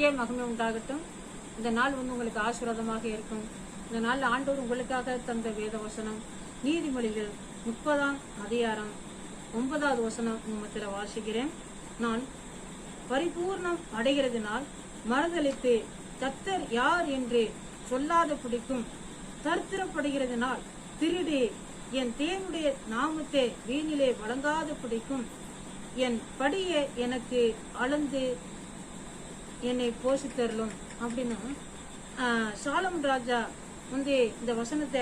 உங்களுக்கே மகிமை உண்டாகட்டும். இந்த நாள் வந்து உங்களுக்கு ஆசீர்வாதமாக இருக்கும். இந்த நாள் ஆண்டோர் உங்களுக்காக தந்த வேத வசனம். நீதிமொழிகள் முப்பதாம் அதிகாரம் ஒன்பதாவது வசனம் உமத்தில் வாசிக்கிறேன். நான் பரிபூர்ணம் அடைகிறதுனால் மறுதளித்து தத்தர் யார் என்று சொல்லாத பிடிக்கும். தருத்திரப்படுகிறதுனால் திருடி என் தேவனுடைய நாமத்தை வீணிலே வழங்காத பிடிக்கும். என் படியை எனக்கு அளந்து என்னை போஷித்தரலும் அப்படின்னா ஆஹ், ராஜா வந்து இந்த வசனத்தை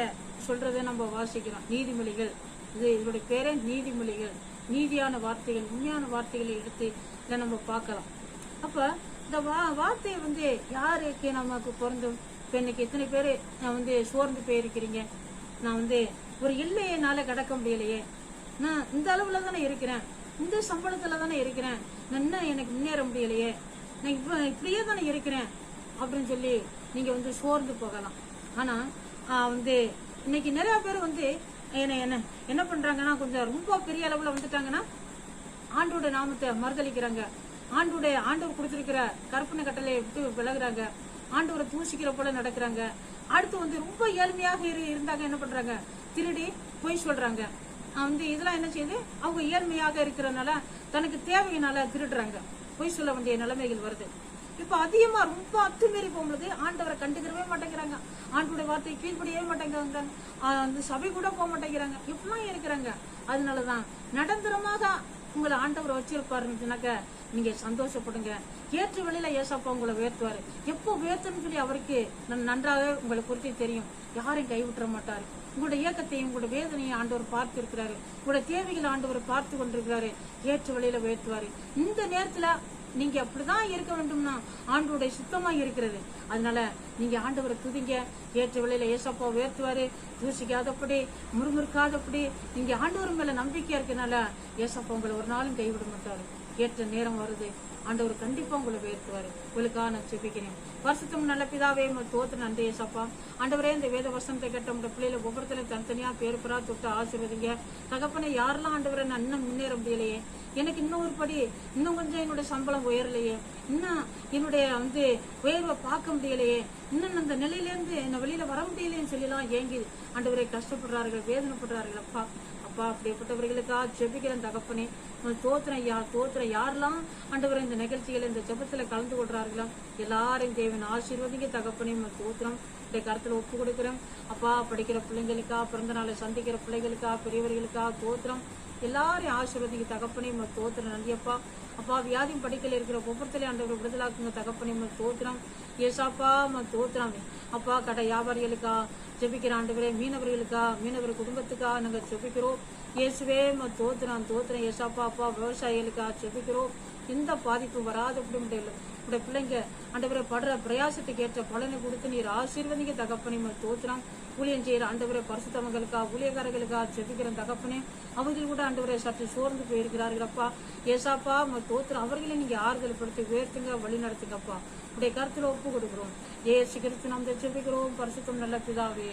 சொல்றதை நம்ம வாசிக்கிறோம். நீதிமொழிகள். இது இதனுடைய பேரே நீதிமொழிகள். நீதியான வார்த்தைகள் உண்மையான வார்த்தைகளை எடுத்து இதை நம்ம பார்க்கலாம். அப்ப இந்த வா வார்த்தையை வந்து யாருக்கு நமக்கு பொருந்தும்? இப்போ இன்னைக்கு இத்தனை பேர் நான் வந்து சோர்ந்து போயிருக்கிறீங்க? நான் வந்து ஒரு எல்லையினால கடக்க முடியலையே. நான் இந்த அளவுல தானே இருக்கிறேன். இந்த சம்பளத்துல தானே இருக்கிறேன். நான் இன்னும் எனக்கு முன்னேற முடியலையே. நான் இப்போ இப்படியே தானே இருக்கிறேன் அப்படின்னு சொல்லி நீங்கள் வந்து சோர்ந்து போகலாம். ஆனால் வந்து இன்னைக்கு நிறையா பேர் வந்து என்ன என்ன என்ன பண்ணுறாங்கன்னா கொஞ்சம் ரொம்ப பெரிய அளவில் வந்துட்டாங்கன்னா ஆண்டோட நாமத்தை மறுதளிக்கிறாங்க. ஆண்டோடைய ஆண்டவர் கொடுத்துருக்கிற கற்பனை கட்டளையை விட்டு விலகுறாங்க. ஆண்டவரை தூசிக்கிற போல நடக்கிறாங்க. அடுத்து வந்து ரொம்ப ஏழ்மையாக இரு- இருந்தாங்க என்ன பண்றாங்க? திருடி பொய் சொல்றாங்க. வந்து இதெல்லாம் என்ன செய்யுது? அவங்க ஏழ்மையாக இருக்கிறனால தனக்கு தேவையினால திருடுறாங்க. பொய் சொல்ல வேண்டிய நிலைமைகள் வருது. இப்ப அதிகமா ரொம்ப அத்துமீறி போகும்போது ஆண்டவரை கண்டுக்கிறவே மாட்டேங்கிறாங்க. ஆண்டோடைய வார்த்தையை கீழ்படியவே மாட்டேங்கிறாங்க. அந்த வந்து சபை கூட போக மாட்டேங்கிறாங்க. இப்பெல்லாம் இருக்கிறாங்க? அதனாலதான் நடந்தரமாக உங்களை ஆண்டவர் வச்சிருப்பாருன்னாக்க நீங்க சந்தோஷப்படுங்க. ஏற்று வழியில ஏசப்பா உங்களை உயர்த்துவாரு. எப்போ உயர்த்தன்னு சொல்லி அவருக்கு நன்- நன்றாக உங்களை குறித்து தெரியும். யாரையும் கைவிட்டுற மாட்டாரு. உங்களுடைய இயக்கத்தையும் உங்களுடைய வேதனையும் ஆண்டவர் பார்த்து இருக்கிறாரு உங்களுடைய தேவைகளை ஆண்டவர் பார்த்து கொண்டிருக்கிறாரு. ஏற்று வழியில உயர்த்துவாரு. இந்த நேரத்துல நீங்க அப்படிதான் இருக்க வேண்டும்னா ஆண்டவருடைய சுத்தமா இருக்கிறது. அதனால நீங்க ஆண்டவரை துதிங்க. ஏற்ற விலையில ஏசப்பா உயர்த்துவாரு. தூசிக்காதபடி முறுமுறுக்காதபடி நீங்க ஆண்டவர் மேல நம்பிக்கையா இருக்கனால ஏசப்பா உங்களை ஒரு நாளும் கைவிட மாட்டாரு. ஏற்ற நேரம் வருது. ஆண்டவர் கண்டிப்பா உங்களை உயர்த்துவாரு. உங்களுக்காக நான் செபிக்கிறேன் வருஷத்தும் நல்ல பிதாவே தோத்து நன்றி ஏசப்பா ஆண்டவரே இந்த வேத வருஷத்தை கேட்ட உங்க பிள்ளைகளை ஒவ்வொருத்தரும் தனித்தனியா பேர் பெறா தொட்டு ஆசிர்வதிங்க. தகப்பனை யாரெல்லாம் ஆண்டவரை நான் இன்னும் முன்னேற முடியலையே? எனக்கு இன்னும் ஒரு படி இன்னும் கொஞ்சம் என்னுடைய சம்பளம் உயரலையே? இன்னும் என்னுடைய வந்து உயர்வை பார்க்க முடியலையே? இன்னும் அந்த நிலையிலேருந்து என்ன வெளியில வர முடியலையேன்னு சொல்லலாம் ஏங்கி ஆண்டவரை கஷ்டப்படுறார்கள் வேதனைப்படுறார்கள் அப்பா. அப்பா அப்படிப்பட்டவர்களுக்காக ஜெபிக்கிற தகப்பனே. தோத்திரம் யா தோத்திரம் யாரெல்லாம்? ஆண்டவர் இந்த நிகழ்ச்சிகள் இந்த ஜெபத்துல கலந்து கொள்றார்களோ எல்லாரையும் தேவன் ஆசீர்வதிங்க தகப்பனே. உன் தோத்திரம் இந்த கருத்துல ஒப்பு கொடுக்கிறேன். அப்பா படிக்கிற பிள்ளைங்களுக்கா பிறந்த நாளை சந்திக்கிற பிள்ளைகளுக்கா பெரியவர்களுக்கா தோத்திரம் எல்லாரையும் ஆசீர்வதிங்க தகப்பனே. உன் தோத்திரம் நன்றியப்பா. அப்பா வியாதியும் படிக்கல இருக்கிற ஒவ்வொருத்தலையும் ஆண்டவர் விடுதலாக்குங்க தகப்பனே உன் தோத்திரம் ஏசாப்பா உன் தோத்திரம் அப்பா கடை வியாபாரிகளுக்கா ஜெபிக்கிற ஆண்டவரே மீனவர்களுக்கா மீனவர் குடும்பத்துக்கா நாங்க ஜெபிக்கிறோம். இயேசுவே உம்மை தோத்திரம் தோத்திரம் ஏசாப்பா அப்பா விவசாயிகளுக்கா செபிக்கிறோம் எந்த பாதிப்பும் வராதபடி முடியல உடைய பிள்ளைங்க ஆண்டவரை படுற பிரயாசத்துக்கு ஏற்ற பலனை கொடுத்து நீர் ஆசீர்வதிங்க தகப்பனே உம்மை ஊழியம் செய்கிற ஆண்டவரை பரிசுத்தவங்களுக்கா ஊழியக்காரர்களுக்கா செபிக்கிற தகப்பனே. அவர்கள் கூட ஆண்டவரை சற்று சோர்ந்து போயிருக்கிறார்களப்பா ஏசாப்பா உம்மை தோத்திரம் அவர்களை நீங்க ஆறுதல் படுத்தி உயர்த்துங்க வழி நடத்துங்கப்பா உடைய கருத்துல ஒப்பு கொடுக்குறோம். ஏசு கிறிஸ்து நாம் செபிக்கிறோம் பரிசுத்தம் நல்ல பிதாவே.